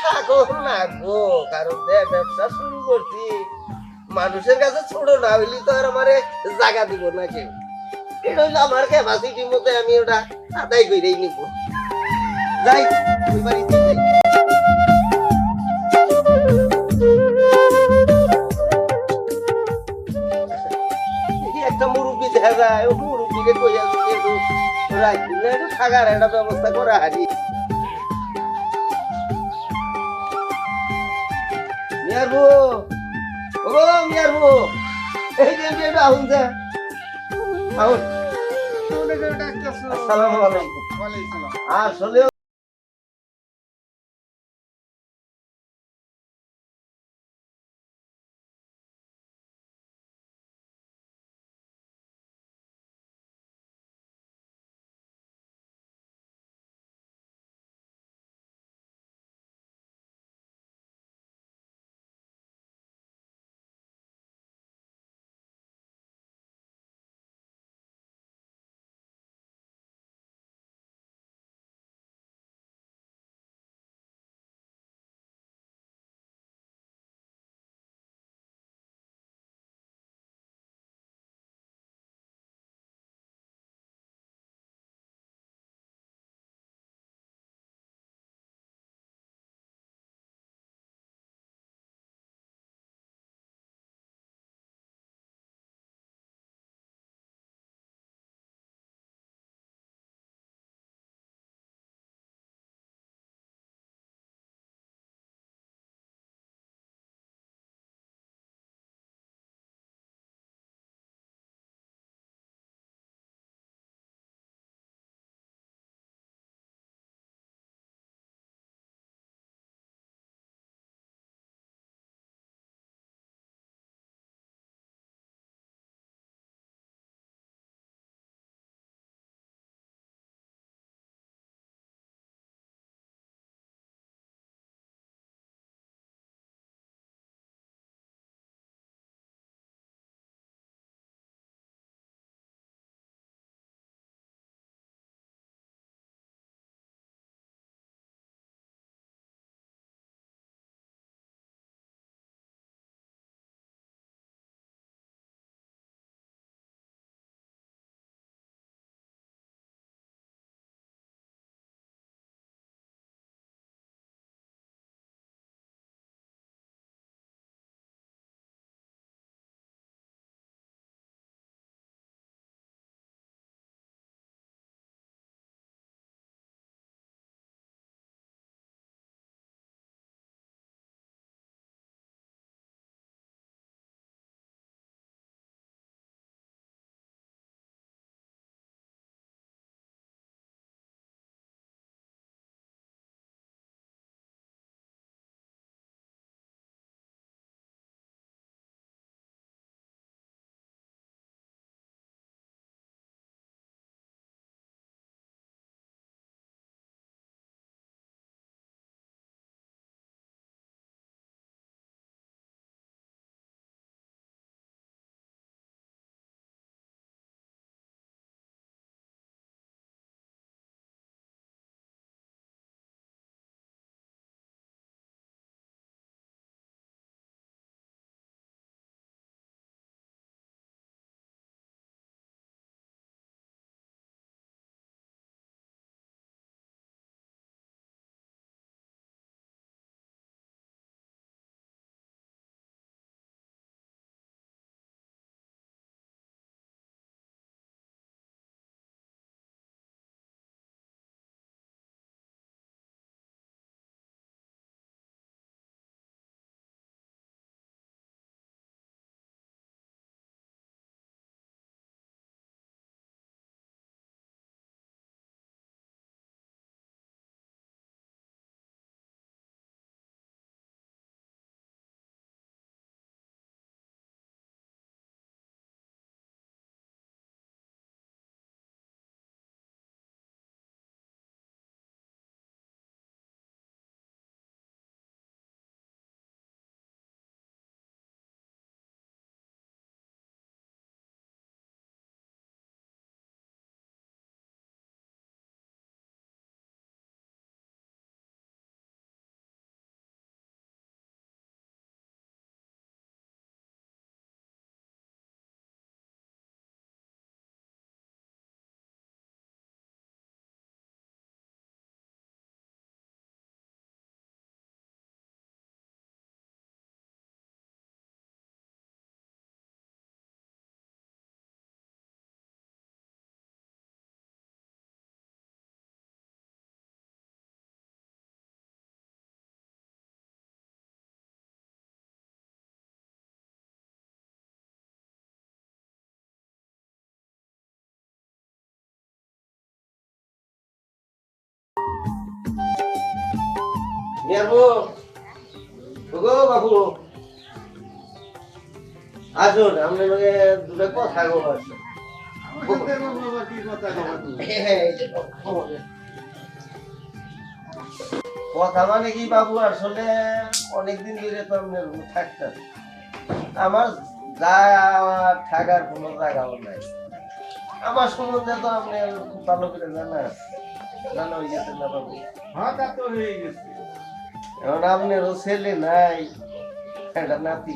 থাকো না গো, কারণ ব্যবসা শুরু করছি। মানুষের কাছে ছোট না হইলে তো আর আমারে জায়গা দিব না কেউ। এটা আমার ক্যাপাসিটি মতো আমি ওটা আদায় করেই নিব। যাই, ওই দেখা যায় মুরব্বীকে কই আছে একটু রাখি না একটু থাকার একটা ব্যবস্থা করা হারি। মিয়ার বউ ও মিয়ার বউ এই যে আহুন যা আহুন আসসালামু আলাইকুম। আসলে আসুন দুটো কথা কথা মানে কি বাবু, আসলে অনেকদিন ধরে তো আপনার থাকতেন আমার যা থাকার কোনো জায়গাও নাই। আমার সম্বন্ধে তো আপনি ভালো করে জানা জানা হয়ে গেছেন না বাবু। এখন আপনারও ছেলে নাই একটা নাতি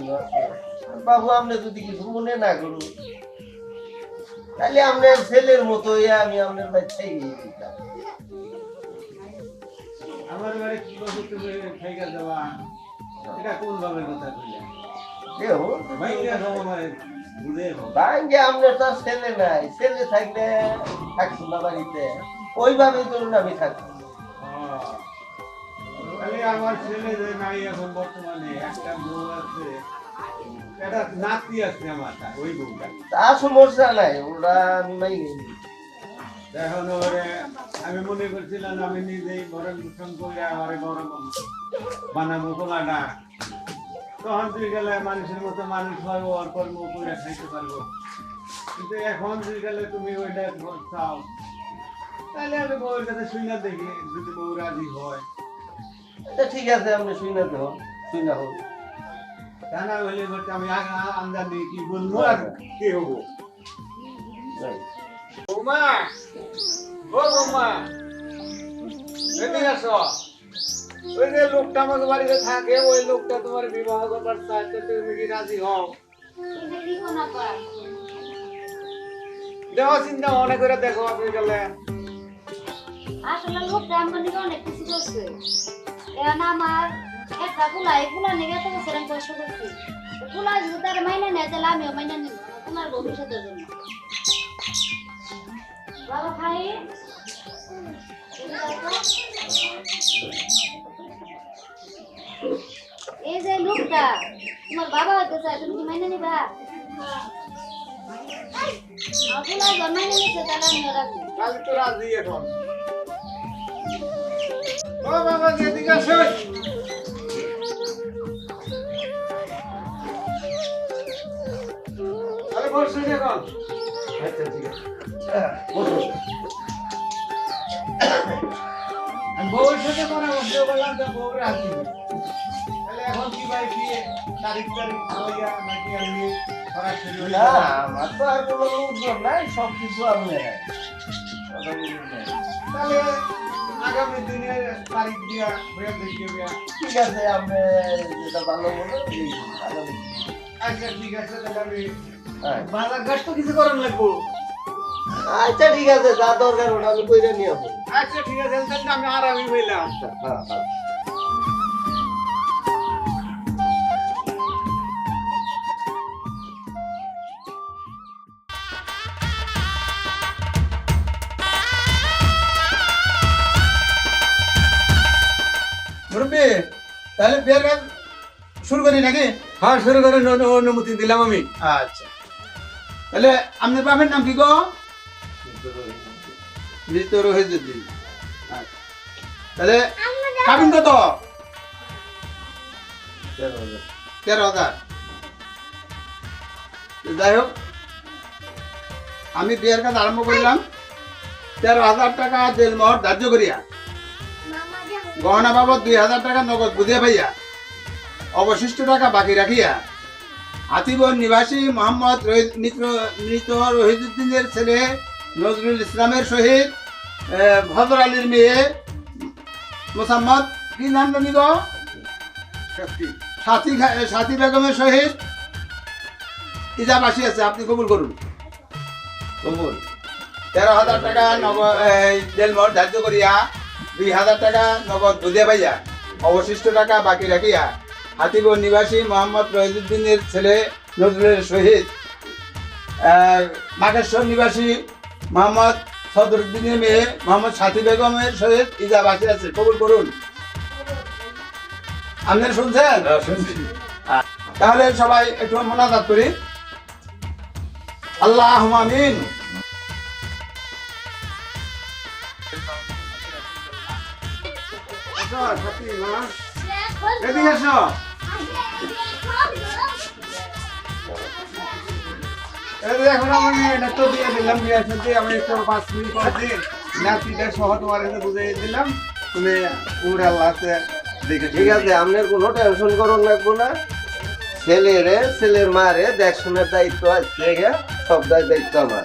বাবু আপনি যদি কিছু মনে না করুন তাহলে আপনার ছেলের মতোই আমি আপনার বাচ্চাই নিয়ে দিতাম আমার বাড়ি কি কথা তুমি খাইকা দেওয়া এটা কোন ভাবে কথা কইলে? কেউ ভাইয়া সব আমার বুঝে হোক ভাঙ্গে আপনার তো ছেলে নাই ছেলে থাকলে থাকতো না বাড়িতে। ওইভাবে ধরুন আমি থাকতাম তাহলে আমার ছেলে যে নাই এখন বর্তমানে একটা বউ আছে একটা নাতি আছে আমার ওই বউটা। তা সমস্যা নাই ওরা মাইনে এখন ওরে আমি মনে করছিলাম আমি নিজেই ভরণ পোষণ করে আমার বড় বানাবো পোলাটা তখন তুই গেলে মানুষের মতো মানুষ হয় ওর কর্ম করে খাইতে পারব। কিন্তু এখন তুই গেলে তুমি ওইটা চাও তাহলে আমি বউয়ের কাছে শুই না দেখি যদি বউ রাজি হয়। আচ্ছা ঠিক আছে আপনি শুই না তো শুই না হোক তা না হলে বলতে আমি আন্দাজ নেই কি বলব আর কি হব? বৌমা ও বৌমা এদিকে আসো। ওই যে লোকটা আমাদের বাড়িতে থাকে ওই লোকটা তোমার বিবাহ করবার চাইতে তুমি কি রাজি হও? দেওয়া চিন্তা মনে করে দেখো আপনি গেলে। আসলে লোকটা আমার নিকে অনেক কিছু করছে। এখন আমার একটা কুলা এই কুলা নিকে এত বছর আমি তো তার মাইনে নেয়, তাহলে মাইনে নিব তোমার বাবা খাই এই যে লোকটা, তোমার বাবা হইতে চায়, তুমি কি মাইনে নিবা? আপুলা জন্মাইনে তাহলে আমিও রাখব তো এখন। বউয়ের সাথে পরামর্শ করলাম তো বউ রাজি তাহলে এখন কি ভাই কি তারিখ তারিখ হইয়া নাকি আমি না আমার তো আর কোনো উদ্যোগ নাই সব কিছু না। তাহলে আগামী দিনে তারিখ দিয়া হয়ে ঠিক আছে আপনি যেটা ভালো বলেন আচ্ছা ঠিক আছে তাহলে আমি হ্যাঁ। বাজার ঘাট তো কিছু করার লাগবো। আচ্ছা ঠিক আছে যা দরকার ওটা আমি কইরা নিয়ে আসব। আচ্ছা ঠিক আছে তাহলে আমি আরামই হইলাম। হ্যাঁ হ্যাঁ। তাহলে বিয়ের কাজ শুরু করি নাকি? হ্যাঁ শুরু করে অনুমতি দিলাম আমি। আচ্ছা। তাহলে আপনার বাপের নাম কি গো? মৃত রহিজুদ্দিন আচ্ছা। তাহলে কাবিন কত? তেরো হাজার। যাই হোক আমি বিয়ের কাজ আরম্ভ করলাম। তেরো হাজার টাকা জেলমহর ধার্য করিয়া। গহনা বাবদ দুই হাজার টাকা নগদ বুঝিয়া পাইয়া অবশিষ্ট টাকা বাকি রাখিয়া হাতিবন নিবাসী মোহাম্মদ মৃত রহিদুদ্দিনের ছেলে নজরুল ইসলামের সহিত ভদর আলীর মেয়ে মোসাম্মদ কি নাম জানি গো সাথী সাথী বেগমের সহিত ইজাব আছে আপনি কবুল করুন। কবুল। তেরো হাজার টাকা নগদ জেলমর ধার্য করিয়া দুই হাজার টাকা নগদ বুঝিয়া পাইয়া অবশিষ্ট টাকা বাকি রাখিয়া হাতিবর নিবাসী মোহাম্মদ রহিদুদ্দিনের ছেলে নজরুলের আহ, মাকেশ্বর নিবাসী মোহাম্মদ সদরুদ্দিনের মেয়ে মোহাম্মদ সাথী বেগমের সহিত ইজা আসি আছে। কবুল করুন। আপনারা শুনছেন? আহ, তাহলে সবাই একটু মোনাজাত করি। আল্লাহ আমিন। আসো সাথী মা। এদিকে আসো এই এখন আমার মেয়েটা তো দিয়ে দিলাম বিয়ে সাথে আমি তোর পাঁচ মিনিট পর দিন নাতিটা সহ তোমার বুঝিয়ে দিলাম তুমি দেখে ঠিক আছে আপনার কোনো টেনশন করুন লাগবো না। ছেলেরে ছেলের মারে দেখাশোনার দায়িত্ব আছে গে সব দায়- দায়িত্ব আমার।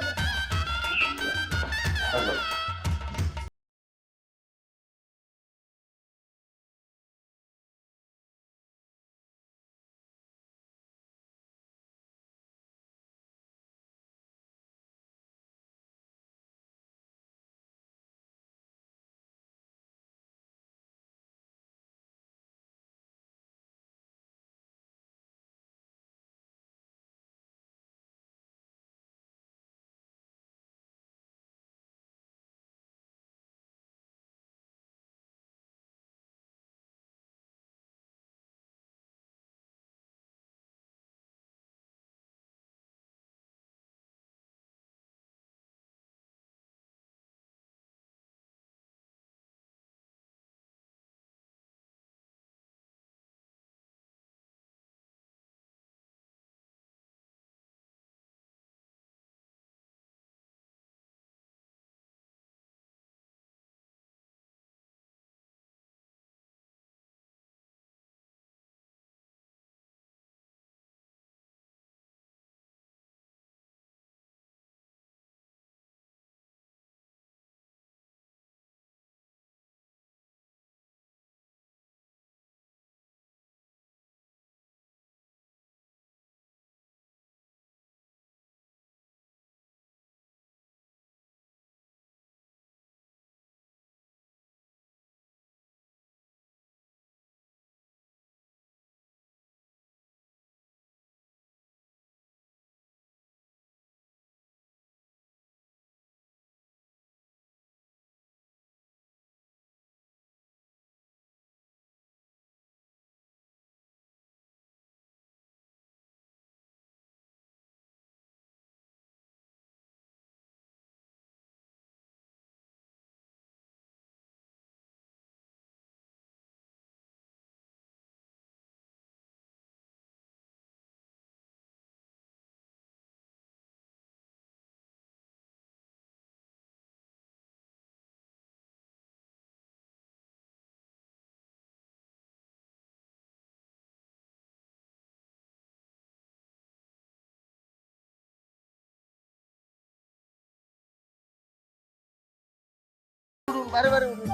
பரபரப்பு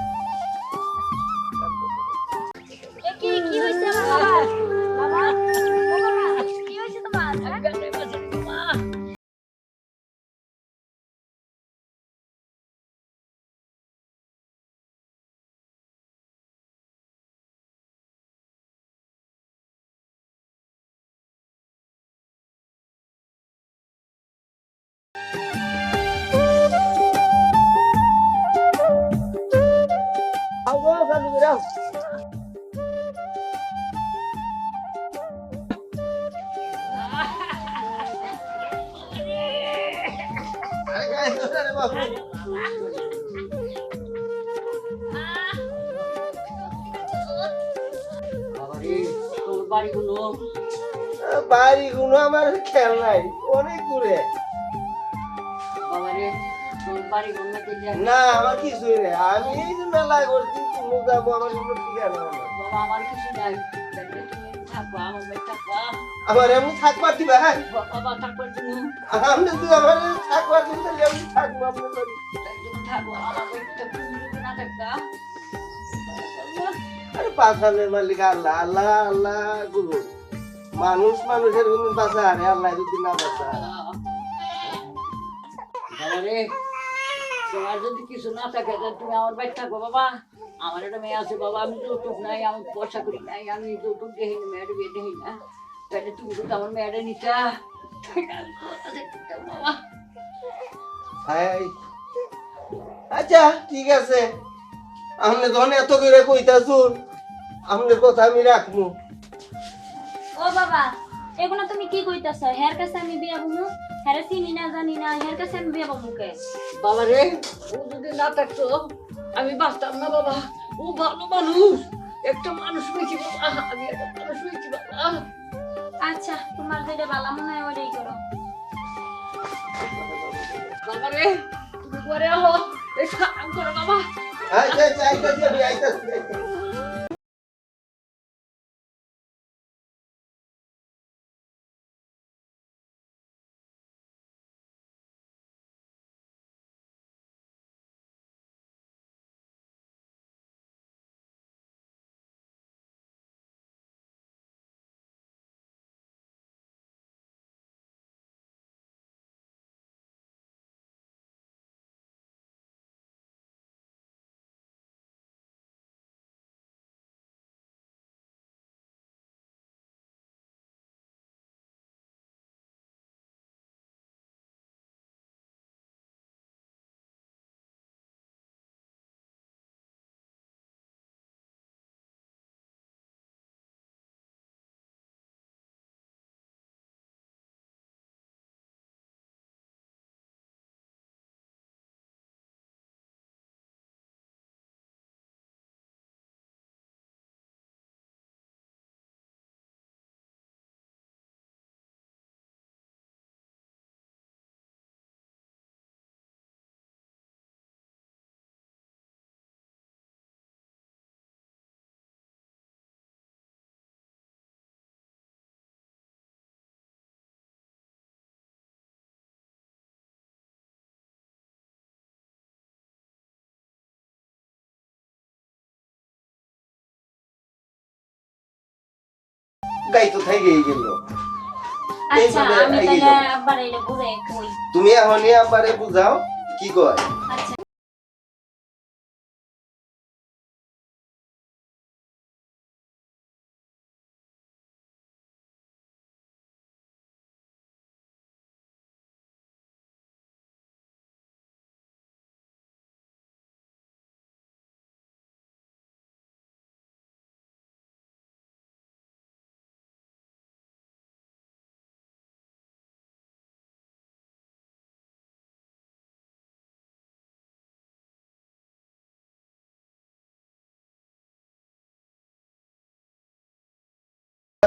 আও গো, চালু করে আও। আরে গায়ে ধরে রে বাবু। বাড়ি গুলো আমার খেয়াল নাই অনেক দূরে না আমার কিছুই নেই আমি এই মেলা করছি তুমি যাব আমার কোনো ঠিকানা নাই। আমার এমনি দিবা হ্যাঁ? আপনি তো আমার থাকবা দিন তাহলে আমি থাকব আপনার বাড়ি। আরে পাশানের মালিক আল্লাহ আল্লাহ আল্লাহ গুরু। মানুষ মানুষের কোনো বাসা আরে আল্লাহ যদি না তোমার যদি কিছু না থাকে তুমি আমার বাড়ি থাকব বাবা। আমার একটা মেয়ে আছে বাবা আমি যৌতুক নাই আমি পয়সা করি নাই আমি যৌতুক দেখি না মেয়েটা বিয়ে দেখি না তাহলে তুমি তো আমার মেয়েটা নিতা। বাবা আচ্ছা ঠিক আছে। আপনি যখন এত করে কইতাছুন আপনার কথা আমি রাখব ও বাবা এগুলো তুমি কি কইতাছ হের কাছে আমি বিয়া বমু হেরে চিনি না জানি না হের কাছে আমি বিয়া বমু কে বাবা রে ও যদি না থাকতো আমি বাঁচতাম না বাবা ও ভালো মানুষ একটা মানুষ হয়েছি বাবা আমি একটা মানুষ হয়েছি বাবা আচ্ছা তোমার যেটা ভালো মনে হয় ওইটাই করো বাবা রে তুমি ঘরে আলো একটু আরাম করো বাবা আচ্ছা আচ্ছা আইতাছি আমি আবার এটা বুঝাই কই তুমি এখনই আব্বারে বুঝাও কি কয়?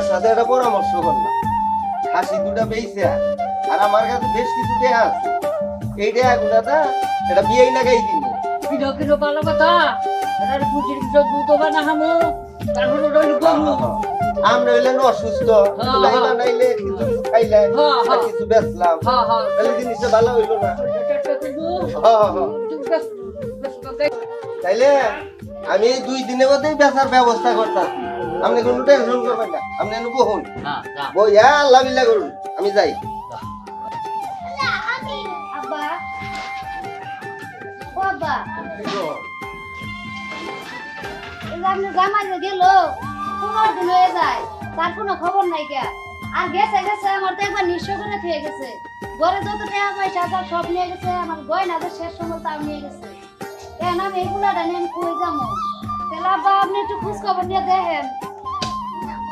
সাথে একটা পরামর্শ করলাম। হাসি দুটা পেয়েছে আর আমার কাছে বেশ কিছু দেয়া আছে। এই দেয়া গুলাটা এটা বিয়েই লাগাই দিন কিলো কিলো ভালো কথা? এটার পুজির পিছত দুটো বানা হামো তারপর ওটা গরু। আমরা না অসুস্থ লাইলা। নাইলে কিছু কিছু খাইলে আর। কিছু বেচলাম। তাহলে জিনিসটা ভালো হইল না। তাইলে আমি দুই দিনের মধ্যেই বেচার ব্যবস্থা করতেছি। আপনি কোনো টেনশন করবেন না আপনি এনে বহুন হ্যাঁ যা বইয়া আল্লাহ বিল্লাহ করুন আমি যাই হয়ে তার কোনো খবর নাই কে আর গেছে গেছে আমার তো একবার নিঃস্ব করে গেছে ঘরে যত টাকা পয়সা যা সব নিয়ে গেছে আমার শেষ সময় তাও নিয়ে গেছে কেন আমি এগুলাটা নিয়ে আমি কই যাব তাহলে আব্বা আপনি একটু খোঁজ খবর নিয়ে দেখেন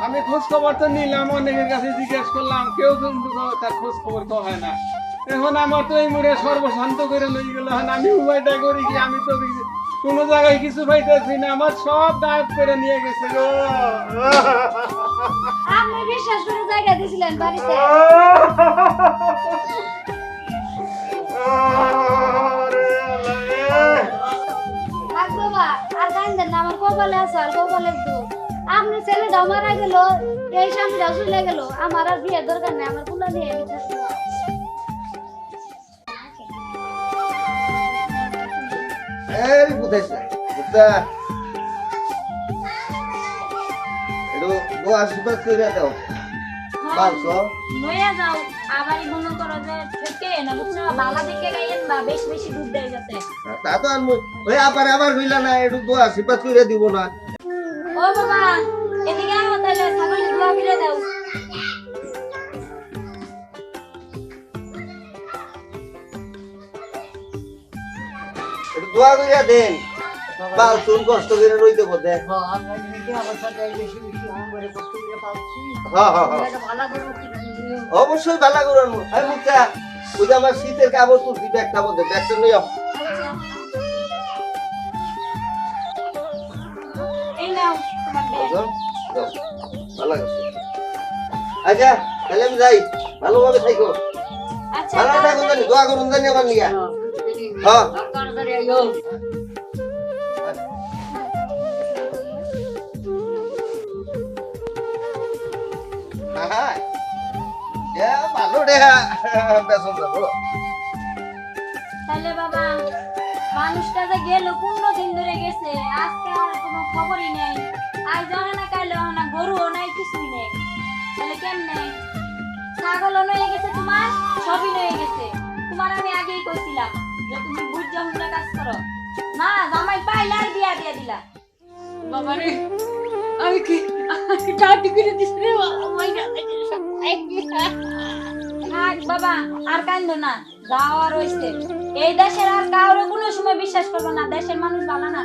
আমি খোঁজ খবর তো নিলাম অনেকের কাছে জিজ্ঞেস করলাম কেউ কিন্তু তার খোঁজ খবর তো হয় না। এখন আমার তো এই মুড়ে সর্বশান্ত করে লই গেল। আমি উপায়টা করি কি আমি তো কোনো জায়গায় কিছু পাইতেছি না আমার সব গায়েব করে নিয়ে গেছে গো। আপনি বিশ্বাস করে জায়গা দিয়েছিলেন বাড়িতে। থাক বাবা আর কান্দেন না আমার কপালে আছে আর কপালে আপনি ছেলেটা মারা গেল এই স্বামীটা চলে গেল। আমার আর বিয়ের দরকার নেই আমার কুলা নিয়ে আমি থাকব। এই বুঝাইছে বুঝতা একটু দোয়া আশীর্বাদ করে দাও। বালছো নয়া যাও। আবার মনে করো যে থেকে না বুঝছ? বালা দিকে গাইয়েন বা বেশি বেশি দুধ দেয় যাতে। তা তো আর ওই আবার আবার হইলা না একটু দোয়া আশীর্বাদ করে দিব না। ও বাবা এদিকে আহ তাহলে ছাগল দোয়া করে দাও। একটু দোয়া করে দেন। বাল চুন কষ্ট করে রইতে অবশ্যই ভালো করুন মুখটা ওই যে আমার শীতের কাপড় তুলছি ব্যাগটা মধ্যে ব্যাগটা নিয়ে আচ্ছা তাহলে আমি যাই ভালোভাবে থাকো আচ্ছা ভালো থাকুন জানি দোয়া করুন জানি আমার নিয়ে হ্যাঁ। তাড়াতাড়ি আইও হ্যাঁ এ ভালো রে বেসন যাব তাহলে বাবা মানুষটা যে গেল পনেরো দিন ধরে গেছে আজকে আর কোনো খবরই নেই। আজ জানে না কাইলে না গরুও নাই কিছুই নেই। তাহলে কেমনে? ছাগলও নয়ে গেছে তোমার সবই নয়ে গেছে। তোমার আমি আগেই কইছিলাম যে তুমি বুঝা হুন্ডা কাজ করো। না জামাই পাইলে আর বিয়া দিয়া দিলা। বাবা রে আমি কি টাটি করে দিস রে বাবা বাবা আর কান্দো না যাওয়া রয়েছে এই দেশের আর কাউরে কোনো সময় বিশ্বাস করব না। দেশের মানুষ ভালো না।